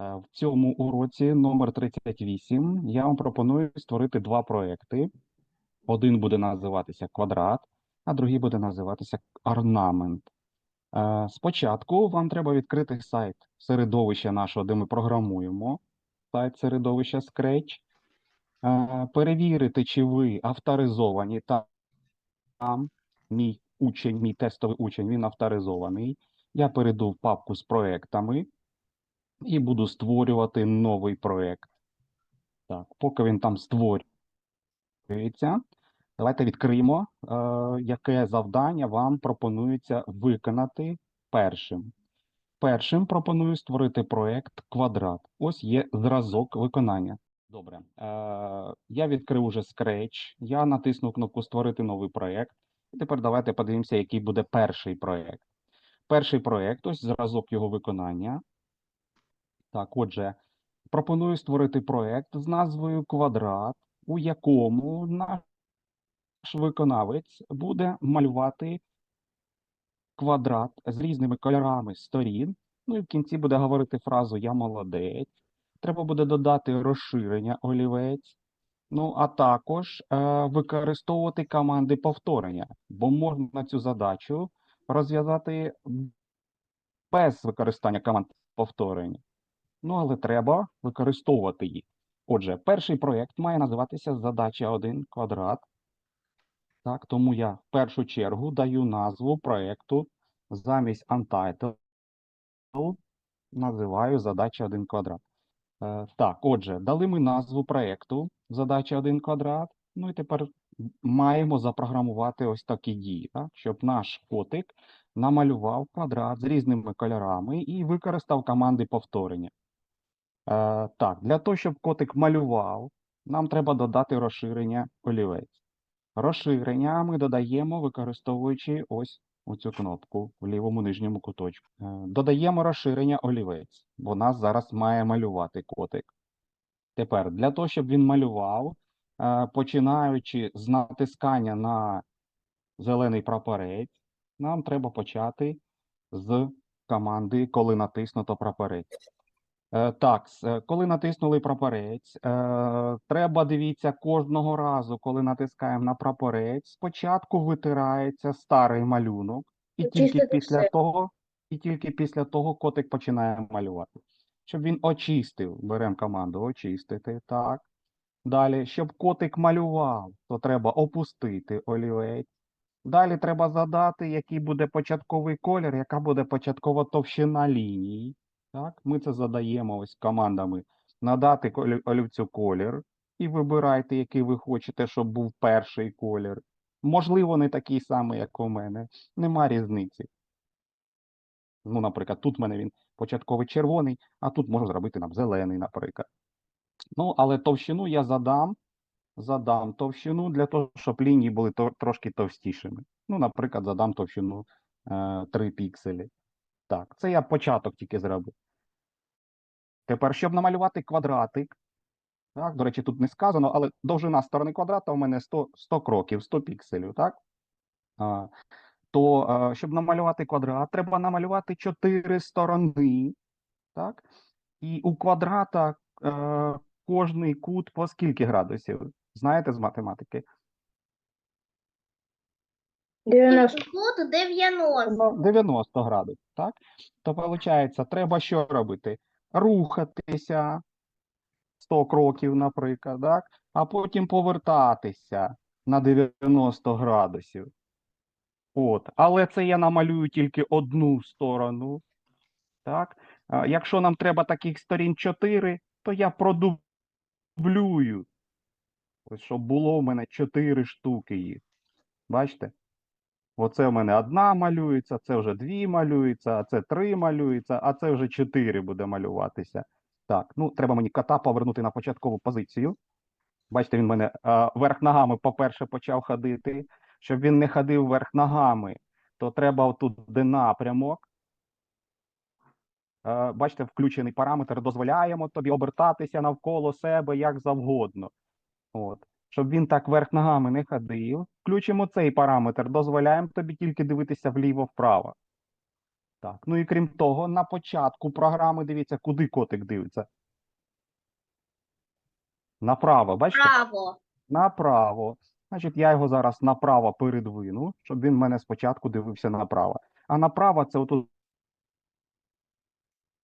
Е, В цьому уроці номер 38 я вам пропоную створити два проекти. Один буде називатися квадрат, а другий буде називатися орнамент. Е, Спочатку вам треба відкрити сайт середовища нашого, де ми програмуємо, сайт середовища Scratch, Е, перевірити, чи ви авторизовані там. Мій учень, мій тестовий учень, він авторизований. Я перейду в папку з проектами і буду створювати новий проект. Так, поки він там створюється, давайте відкриємо, е, яке завдання вам пропонується виконати першим. Першим пропоную створити проект квадрат. Ось є зразок виконання. Добре. Е, я відкрив уже Scratch, я натиснув кнопку Створити новий проект. І тепер давайте подивимося, який буде перший проект. Перший проект, ось зразок його виконання. Так, отже, пропоную створити проект з назвою Квадрат, у якому наш виконавець буде малювати квадрат з різними кольорами сторін. Ну і в кінці буде говорити фразу Я молодець. Треба буде додати розширення олівець. Ну, а також е, використовувати команди повторення, бо можна цю задачу розв'язати без використання команд повторення. Ну, але треба використовувати їх. Отже, перший проєкт має називатися задача 1 квадрат. Так, тому я в першу чергу даю назву проєкту замість untitled називаю задача 1 квадрат. Е, так, отже, дали ми назву проєкту задача 1 квадрат. Ну і тепер маємо запрограмувати ось такі дії, так, щоб наш котик намалював квадрат з різними кольорами і використав команди повторення. Е, так, для того, щоб котик малював, нам треба додати розширення олівець. Розширення ми додаємо, використовуючи ось оцю кнопку в лівому нижньому куточку. Е, Додаємо розширення олівець, бо нас зараз має малювати котик. Тепер, для того, щоб він малював, е, починаючи з натискання на зелений прапорець, нам треба почати з команди, коли натиснуто прапорець. Е, Так, е, коли натиснули прапорець, е, треба дивіться кожного разу, коли натискаємо на прапорець, спочатку витирається старий малюнок, і тільки після того, і тільки після того котик починає малювати. Щоб він очистив, беремо команду очистити, так. Далі, щоб котик малював, то треба опустити олівець. Далі треба задати, який буде початковий колір, яка буде початкова товщина ліній. Так, ми це задаємо ось командами надати олівцю колір і вибирайте, який ви хочете, щоб був перший колір. Можливо, не такий самий, як у мене. Нема різниці. Ну, наприклад, тут в мене він початковий червоний, а тут можу зробити нам зелений, наприклад. Ну, але товщину я задам, задам товщину для того, щоб лінії були трошки товстішими. Ну, наприклад, задам товщину е, 3 пікселі. Так, це я початок тільки зробив. Тепер, щоб намалювати квадратик, так, до речі, тут не сказано, але довжина сторони квадрата у мене 100, 100 кроків, 100 пікселів, так? А, то, а, щоб намалювати квадрат, треба намалювати 4 сторони, так? І у квадрата е, кожний кут по скільки градусів? Знаєте з математики? 90. Тут 90. Ну, 90 градусів, так? То виходить, треба що робити? Рухатися 100 кроків, наприклад, так? А потім повертатися на 90 градусів. От. Але це я намалюю тільки одну сторону. Так? Якщо нам треба таких сторін 4, то я продублюю. Ось щоб було в мене 4 штуки їх. Бачите? Оце в мене одна малюється, це вже дві малюється, а це три малюється, а це вже чотири буде малюватися. Так, ну треба мені кота повернути на початкову позицію. Бачите, він мене а, верх ногами, по-перше, почав ходити. Щоб він не ходив верх ногами, то треба отут, де напрямок. Е, Бачите, включений параметр, дозволяємо тобі обертатися навколо себе як завгодно. От. Щоб він так верх ногами не ходив. Включимо цей параметр, дозволяємо тобі тільки дивитися вліво-вправо. Так, ну і крім того, на початку програми дивіться, куди котик дивиться. Направо, бачите? Право. Направо. Значить, я його зараз направо передвину, щоб він в мене спочатку дивився направо. А направо це отут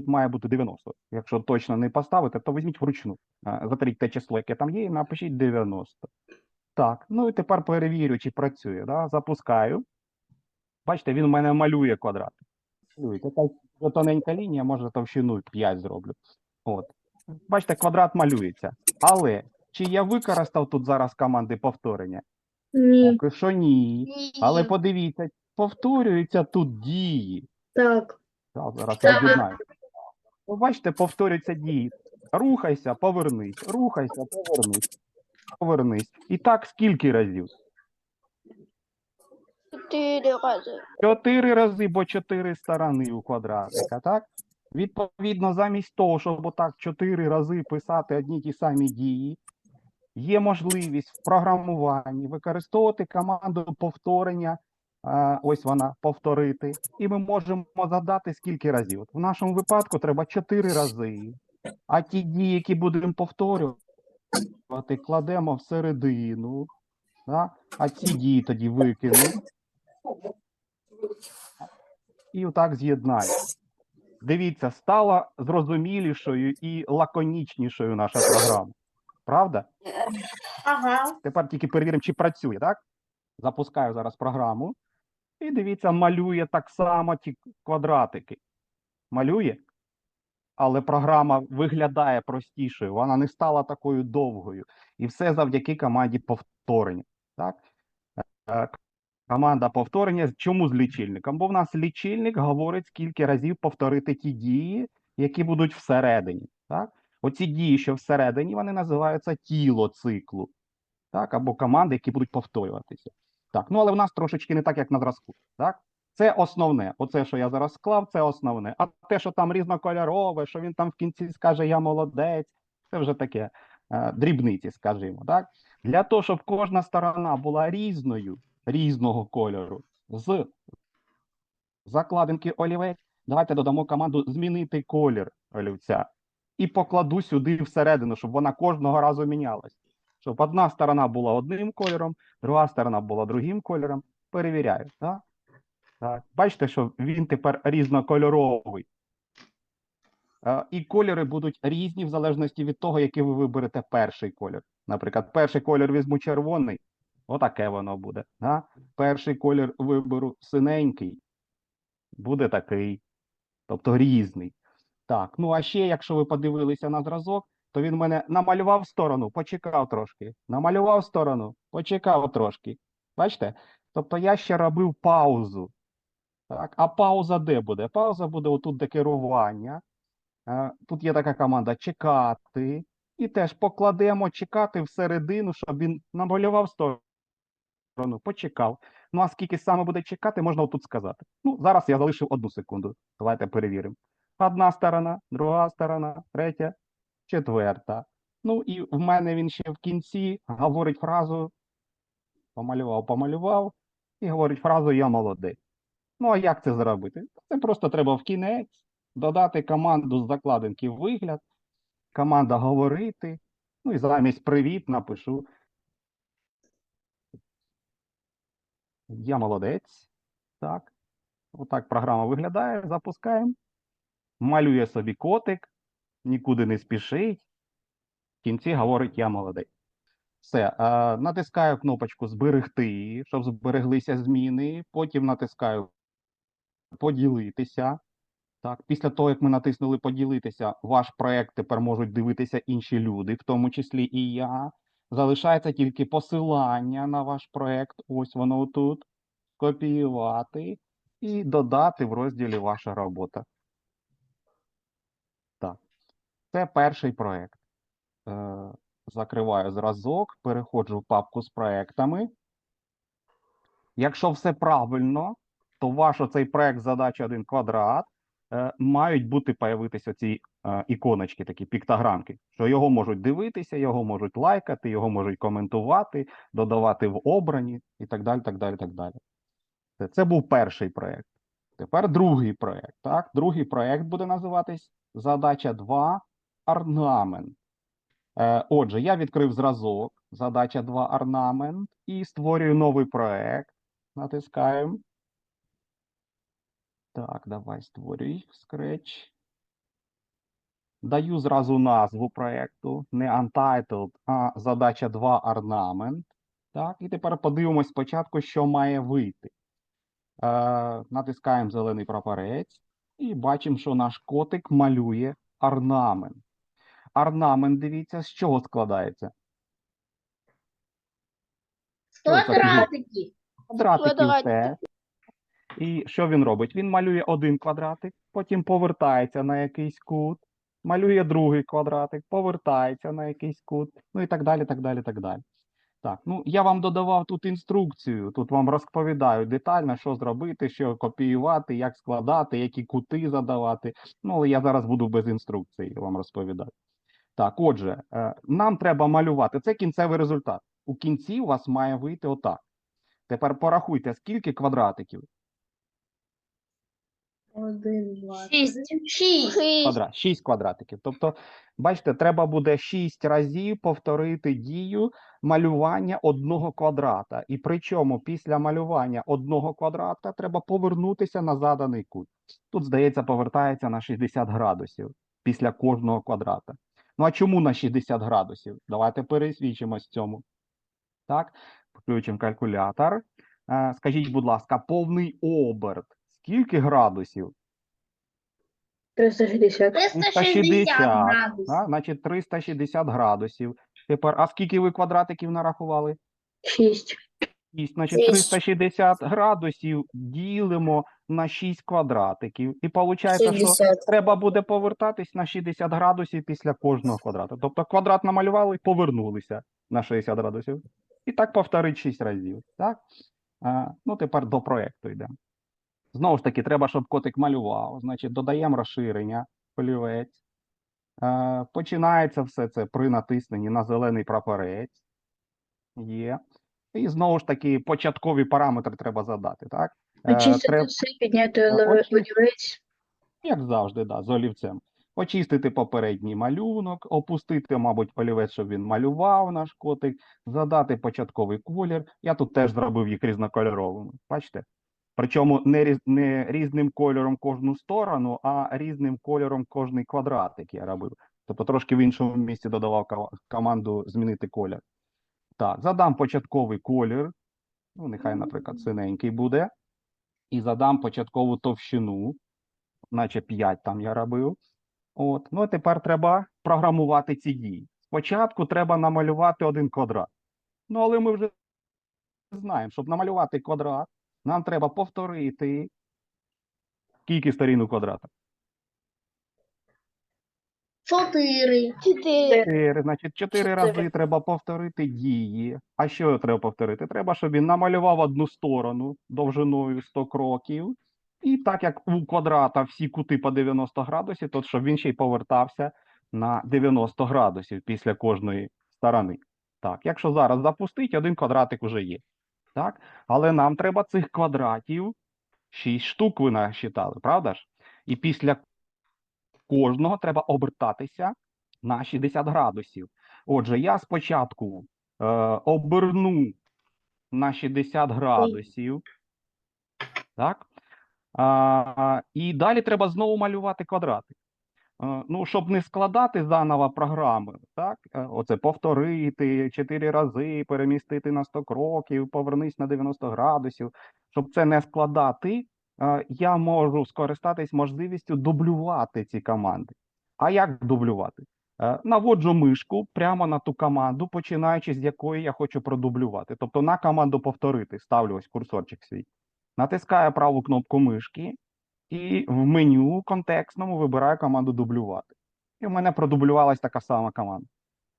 тут має бути 90. Якщо точно не поставити, то візьміть вручну. А, Затріть те число, яке там є, і напишіть 90. Так, ну і тепер перевірю, чи працює. Да? Запускаю. Бачите, він в мене малює квадрат. Така тоненька лінія, може товщину 5 зроблю. От. Бачите, квадрат малюється. Але чи я використав тут зараз команди повторення? Ні. Поки що ні. Але подивіться, повторюються тут дії. Так. Так, зараз Так. роз'єднаю. Ви бачите, повторюються дії. Рухайся, повернись, рухайся, повернись, повернись. І так скільки разів? Чотири рази. Чотири рази, бо чотири сторони у квадратика, так? Відповідно, замість того, щоб отак чотири рази писати одні й ті самі дії, є можливість в програмуванні використовувати команду повторення. Ось вона повторити, і ми можемо задати скільки разів. От в нашому випадку треба чотири рази. А ті дії, які будемо повторювати, кладемо всередину. Да? А ці дії тоді викинемо. І отак з'єднаємо. Дивіться, стала зрозумілішою і лаконічнішою наша програма. Правда? Ага. Тепер тільки перевіримо, чи працює, так? Запускаю зараз програму. І дивіться, малює так само ті квадратики. Малює, але програма виглядає простішою, вона не стала такою довгою. І все завдяки команді повторення. Так? Е, Команда повторення. Чому з лічильником? Бо в нас лічильник говорить, скільки разів повторити ті дії, які будуть всередині. Так? Оці дії, що всередині, вони називаються тіло циклу, так? або команди, які будуть повторюватися. Так, ну але в нас трошечки не так, як на зразку. Так? Це основне. Оце, що я зараз склав, це основне. А те, що там різнокольорове, що він там в кінці скаже Я молодець, це вже таке е, дрібниці, скажімо. Так? Для того, щоб кожна сторона була різною, різного кольору, з закладинки олівець, давайте додамо команду змінити колір олівця. І покладу сюди всередину, щоб вона кожного разу мінялась. Щоб одна сторона була одним кольором, друга сторона була другим кольором. Перевіряю. Так? Так. Бачите, що він тепер різнокольоровий. І кольори будуть різні в залежності від того, який ви виберете перший колір. Наприклад, перший колір візьму червоний, отаке воно буде. Да? Перший колір виберу синенький, буде такий, тобто різний. Так, ну а ще, якщо ви подивилися на зразок, то він мене намалював сторону, почекав трошки. Намалював сторону, почекав трошки. Бачите? Тобто я ще робив паузу. Так, а пауза де буде? Пауза буде отут де керування. Е, Тут є така команда чекати. І теж покладемо чекати всередину, щоб він намалював сторону, почекав. Ну а скільки саме буде чекати, можна отут сказати. Ну, зараз я залишив одну секунду. Давайте перевіримо. Одна сторона, друга сторона, третя, четверта. Ну і в мене він ще в кінці говорить фразу помалював, помалював, і говорить фразу Я молодець. Ну, а як це зробити? Це просто треба в кінець додати команду з закладинки вигляд, команда говорити. Ну і замість привіт напишу. Я молодець. Так. Отак програма виглядає. Запускаємо. Малює собі котик, нікуди не спішить. В кінці говорить Я молодець. Все, натискаю кнопочку Зберегти, щоб збереглися зміни. Потім натискаю Поділитися. Так, після того, як ми натиснули поділитися, ваш проект тепер можуть дивитися інші люди, в тому числі і я. Залишається тільки посилання на ваш проект. Ось воно тут. Копіювати і додати в розділі Ваша робота. Так, це перший проект. Е, закриваю зразок, переходжу в папку з проектами. Якщо все правильно, то ваш оцей проект задача 1 квадрат е, мають бути появитися ці е, іконочки, такі піктограмки, що його можуть дивитися, його можуть лайкати, його можуть коментувати, додавати в обрані і так далі. так далі, так далі. Це, це був перший проект. Тепер другий проект. Так? Другий проект буде називатись Задача 2 орнамент. Е, отже, я відкрив зразок, задача 2 орнамент, і створюю новий проект. Натискаємо. Так, давай створюй Scratch. Даю зразу назву проекту, не Untitled, а задача 2 орнамент. Так, і тепер подивимось спочатку, що має вийти. Е, натискаємо зелений прапорець і бачимо, що наш котик малює орнамент. Орнамент, дивіться, з чого складається? Квадратики. Квадратики. це. І що він робить? Він малює один квадратик, потім повертається на якийсь кут, малює другий квадратик, повертається на якийсь кут, ну і так далі, так далі, так далі. Так, ну я вам додавав тут інструкцію, тут вам розповідаю детально, що зробити, що копіювати, як складати, які кути задавати. Ну, але я зараз буду без інструкції вам розповідати. Так, отже, е, нам треба малювати. Це кінцевий результат. У кінці у вас має вийти отак. Тепер порахуйте, скільки квадратиків? Один, два, Шість. Шість. Квадрат, 6 квадратиків. Тобто, бачите, треба буде 6 разів повторити дію малювання одного квадрата. І причому після малювання одного квадрата треба повернутися на заданий кут. Тут, здається, повертається на 60 градусів після кожного квадрата. Ну а чому на 60 градусів? Давайте пересвідчимось цьому. Так, включимо калькулятор. Е, Скажіть, будь ласка, повний оберт. Скільки градусів? 360. 360 градусів. А, значить 360 градусів. Тепер, а скільки ви квадратиків нарахували? 6. 6. Значить, 360 градусів ділимо на 6 квадратиків. І виходить, що 60. треба буде повертатись на 60 градусів після кожного квадрата. Тобто квадрат намалювали, повернулися на 60 градусів. І так повторить 6 разів. Так? А, ну, тепер до проекту йдемо. Знову ж таки, треба, щоб котик малював. Значить, додаємо розширення, олівець. Е, починається все це при натисненні на зелений прапорець. Є. І знову ж таки, початкові параметри треба задати. Так? Е, Очистити треба- все, підняти Е, олівець. як завжди, да, з олівцем. Очистити попередній малюнок, опустити, мабуть, олівець, щоб він малював наш котик, задати початковий колір. Я тут теж зробив їх різнокольоровими. Бачите? Причому не, різ, не різним кольором кожну сторону, а різним кольором кожний квадратик я робив. Тобто трошки в іншому місці додавав команду змінити колір. Так, задам початковий колір. Ну, нехай, наприклад, синенький буде. І задам початкову товщину наче 5 там я робив. От. Ну, а тепер треба програмувати ці дії. Спочатку треба намалювати один квадрат. Ну, але ми вже знаємо, щоб намалювати квадрат, нам треба повторити скільки сторін у квадрата? Чотири. Чотири. 4. Значить, 4 рази треба повторити дії. А що треба повторити? Треба, щоб він намалював одну сторону довжиною 100 кроків. І так як у квадрата всі кути по 90 градусів, то щоб він ще й повертався на 90 градусів після кожної сторони. Так, якщо зараз запустити, один квадратик вже є. Так? Але нам треба цих квадратів 6 штук ви насчитали, правда ж? І після кожного треба обертатися на 60 градусів. Отже, я спочатку е, оберну на 60 градусів. Так? А, і далі треба знову малювати квадрати. Е, ну, щоб не складати заново програми, так? е, Оце повторити 4 рази, перемістити на 100 кроків, повернись на 90 градусів. Щоб це не складати, е, я можу скористатись можливістю дублювати ці команди. А як дублювати? Наводжу мишку прямо на ту команду, починаючи з якої я хочу продублювати. Тобто на команду повторити, ставлю ось курсорчик свій. Натискаю праву кнопку мишки і в меню контекстному вибираю команду дублювати. І в мене продублювалась така сама команда.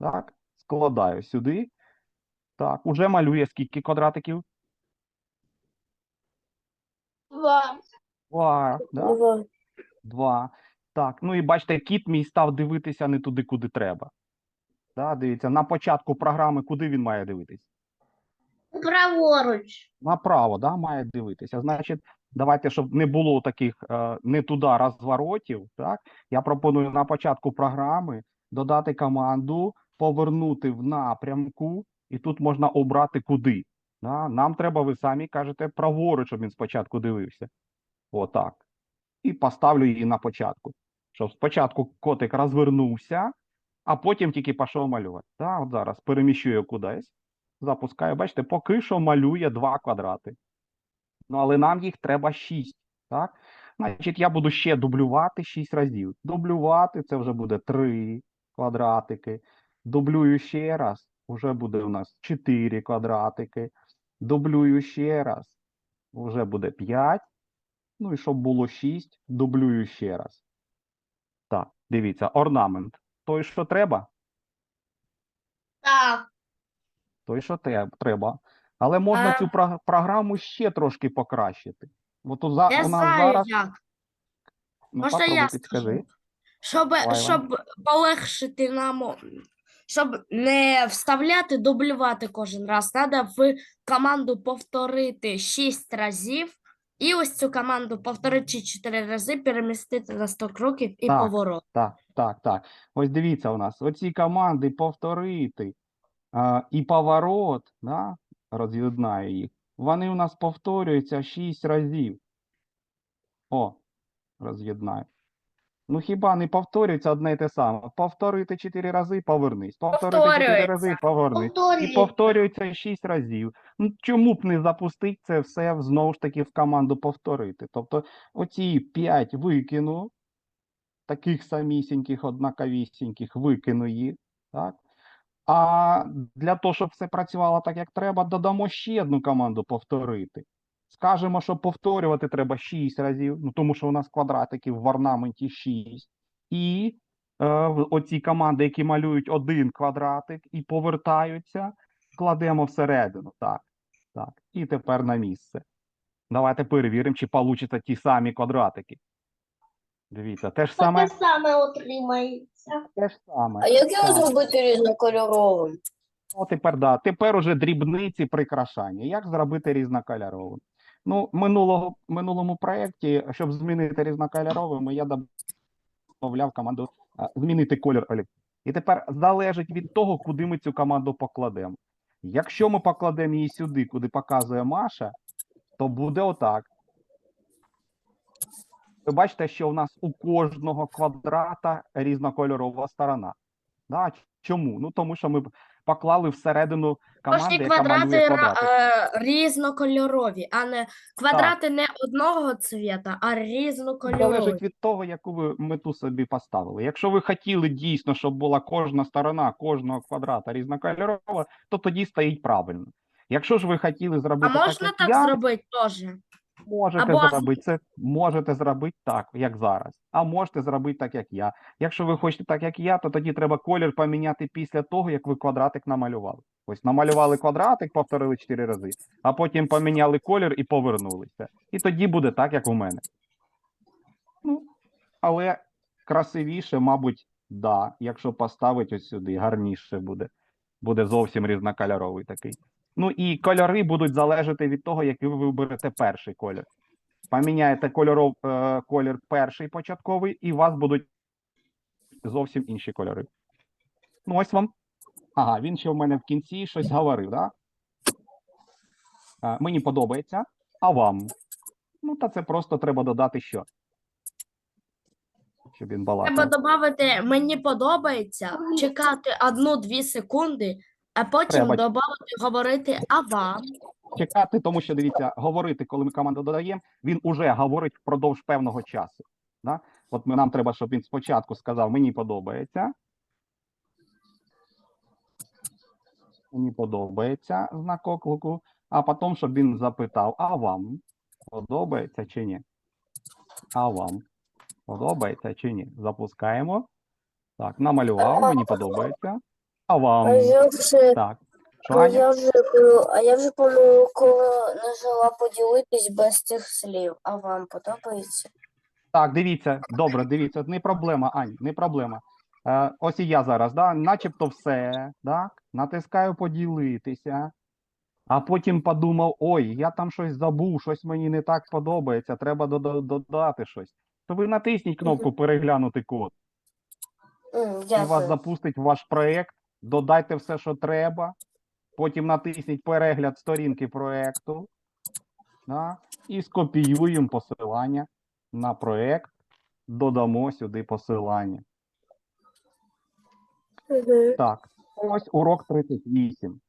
Так, складаю сюди. Так, уже малює скільки квадратиків? Два. Два. Да? Два. Два. Так, ну і бачите, кіт мій став дивитися не туди, куди треба. Да, дивіться, на початку програми куди він має дивитись? Праворуч. Направо, да, має дивитися. Значить, Давайте, щоб не було таких е, не туди розворотів. Так, я пропоную на початку програми додати команду, повернути в напрямку, і тут можна обрати куди. Да? Нам треба, ви самі кажете, праворуч, щоб він спочатку дивився. Отак. І поставлю її на початку. Щоб спочатку котик розвернувся, а потім тільки пішов малювати. Так, от зараз переміщую кудись, запускаю. Бачите, поки що малює два квадрати. Ну, але нам їх треба 6. Так? Значить, я буду ще дублювати 6 разів. Дублювати це вже буде 3 квадратики. Дублюю ще раз, вже буде у нас 4 квадратики. Дублюю ще раз, вже буде 5. Ну і щоб було 6, дублюю ще раз. Так, дивіться, орнамент. Той, що треба, Так. той, що треба. Але можна А- цю про- програму ще трошки покращити. Бо тут за, Я у нас знаю зараз. як. Ну, Можна попробуй, я скажу? Щоб, щоб полегшити нам, щоб не вставляти, дублювати кожен раз, треба в команду повторити 6 разів, і ось цю команду повторити 4 рази, перемістити на 100 кроків і Так. поворот. Так, так, так. Ось дивіться у нас. Оці команди повторити а, і поворот, да, роз'єднаю їх. Вони у нас повторюються 6 разів. О, роз'єднаю. Ну хіба не повторюється одне і те саме? Повторити 4 рази, повернись. Повторити 4 рази, повернись. І повторюється 6 разів. Ну, чому б не запустити це все знову ж таки в команду повторити? Тобто оці 5 викину, таких самісіньких, однаковісіньких, викину їх, так? А для того, щоб все працювало так, як треба, додамо ще одну команду повторити. Скажемо, що повторювати треба 6 разів, ну тому що у нас квадратиків в орнаменті 6. І е, оці команди, які малюють один квадратик і повертаються, кладемо всередину. Так, так. І тепер на місце. Давайте перевіримо, чи получаться ті самі квадратики. Дивіться, те ж саме, Таке саме отримається. те ж саме. А як його зробити різнокольоровим? Ну, тепер да. Тепер уже дрібниці прикрашання. Як зробити різнокольоровим? Ну, минулого минулому проєкті, щоб змінити різнокольоровим, я додавав команду змінити колір олів. І тепер залежить від того, куди ми цю команду покладемо. Якщо ми покладемо її сюди, куди показує Маша, то буде отак. Ви бачите, що у нас у кожного квадрата різнокольорова сторона. Да? Чому? Ну тому що ми поклали всередину команди, Кожні яка квадрати ра- е, різнокольорові, а не квадрати не одного цвіта, а різнокольорові. Залежить від того, яку ви мету собі поставили. Якщо ви хотіли дійсно, щоб була кожна сторона кожного квадрата різнокольорова, то тоді стоїть правильно. Якщо ж ви хотіли А зробити можна так, так я, зробити теж? Можете Або- зробити це, можете зробити так, як зараз, а можете зробити так, як я. Якщо ви хочете так, як я, то тоді треба колір поміняти після того, як ви квадратик намалювали. Ось намалювали квадратик, повторили 4 рази, а потім поміняли колір і повернулися. І тоді буде так, як у мене. Ну, але красивіше, мабуть, да, якщо поставити ось сюди, гарніше буде. Буде зовсім різнокольоровий такий. Ну і кольори будуть залежати від того, який ви виберете перший колір. Поміняєте кольоров, е, колір перший початковий, і у вас будуть зовсім інші кольори. Ну, ось вам. Ага, він ще в мене в кінці щось говорив, да? А, мені подобається, а вам? Ну, та це просто треба додати що. Щоб він балакав. Треба додати мені подобається, чекати одну-дві секунди, а потім Треба. додати говорити а вам. чекати, тому що дивіться, говорити, коли ми команду додаємо, він уже говорить впродовж певного часу. Да? От ми, нам треба, щоб він спочатку сказав, мені подобається. Мені подобається знак оклику, а потім, щоб він запитав, а вам подобається чи ні? А вам подобається чи ні? Запускаємо. Так, намалював, мені подобається. А вам? А я вже, Так. Що, а Аня? я вже, е, а я вже помилково нажила поділитись без цих слів. А вам подобається? Так, дивіться, добре, дивіться, не проблема, Ань, не проблема. Е, ось і я зараз, да, начебто все, так, натискаю поділитися. а потім подумав: ой, я там щось забув, щось мені не так подобається, треба дода- додати щось. То ви натисніть кнопку переглянути код. М, і вас Дякую. запустить ваш проект. Додайте все, що треба. Потім натисніть перегляд сторінки проекту. Да, і скопіюємо посилання на проект. Додамо сюди посилання. Так, ось урок 38.